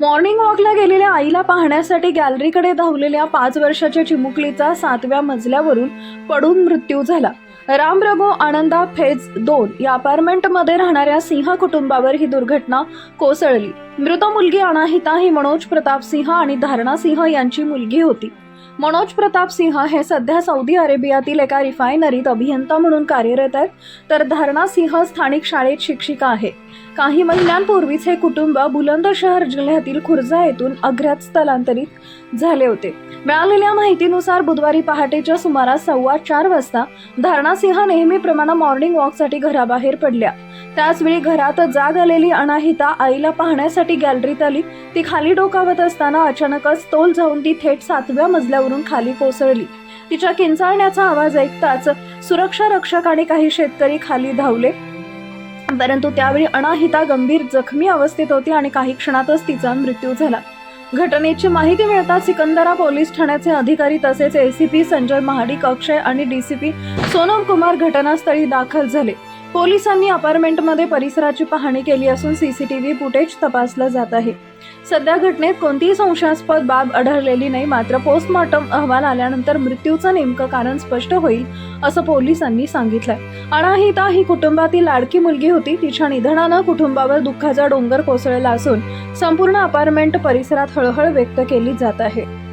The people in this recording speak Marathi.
मॉर्निंग वॉकला गेलेल्या आईला पाहण्यासाठी गॅलरीकडे धावलेल्या पाच वर्षाच्या चिमुकलीचा सातव्या मजल्यावरून पडून मृत्यू झाला. रामरगो आनंदा फेज दोन या अपार्टमेंटमध्ये राहणाऱ्या सिंह कुटुंबावर ही दुर्घटना कोसळली. मृत मुलगी अनाहिता ही मनोज प्रताप सिंह आणि धारणा सिंह यांची मुलगी होती. मनोज प्रताप सिंह हे सध्या सौदी अरेबियातील एका रिफायनरीत अभियंता म्हणून कार्यरत आहेत. तर धारणा सिंह स्थानिक शाळेत शिक्षिका आहे. काही महिन्यांपूर्वीच हे कुटुंब बुलंदशहर जिल्ह्यातील खुर्जा येथून अग्र्यात स्थलांतरित झाले होते. मिळालेल्या माहितीनुसार बुधवारी पहाटेच्या सुमारास सव्वा चार वाजता धारणा सिंह नेहमीप्रमाणे मॉर्निंग वॉकसाठी घराबाहेर पडल्या. त्याचवेळी घरात जाग आलेली अनाहिता आईला पाहण्यासाठी गॅलरीत आली. ती खाली डोकावत असताना अचानकच तोल जाऊन ती थेट सातव्या मजल्यावरून खाली कोसळली. तिच्या किंचाळण्याचा आवाज ऐकताच सुरक्षा रक्षक आणि काही शेतकरी खाली धावले. परंतु त्यावेळी अनाहिता गंभीर जखमी अवस्थेत होती आणि काही क्षणातच तिचा मृत्यू झाला. घटनेची माहिती मिळताच सिकंदरा पोलीस ठाण्याचे अधिकारी तसेच एसीपी संजय महाडिक अक्षय आणि डीसीपी सोनम कुमार घटनास्थळी दाखल झाले. पोलिसांनी अपार्टमेंटमध्ये परिसराची पाहणी केली असून सीसीटीव्ही फुटेज तपासलं जात आहे. सध्या घटनेत कोणतीही संशयास्पद बाब आढळलेली नाही मात्र पोस्टमॉर्टम अहवाल आल्यानंतर मृत्यूचं नेमकं कारण स्पष्ट होईल असं पोलिसांनी सांगितलंय. अनाहिता ही कुटुंबातील लाडकी मुलगी होती. तिच्या निधनानं कुटुंबावर दुःखाचा डोंगर कोसळला असून संपूर्ण अपार्टमेंट परिसरात हळहळ व्यक्त केली जात आहे.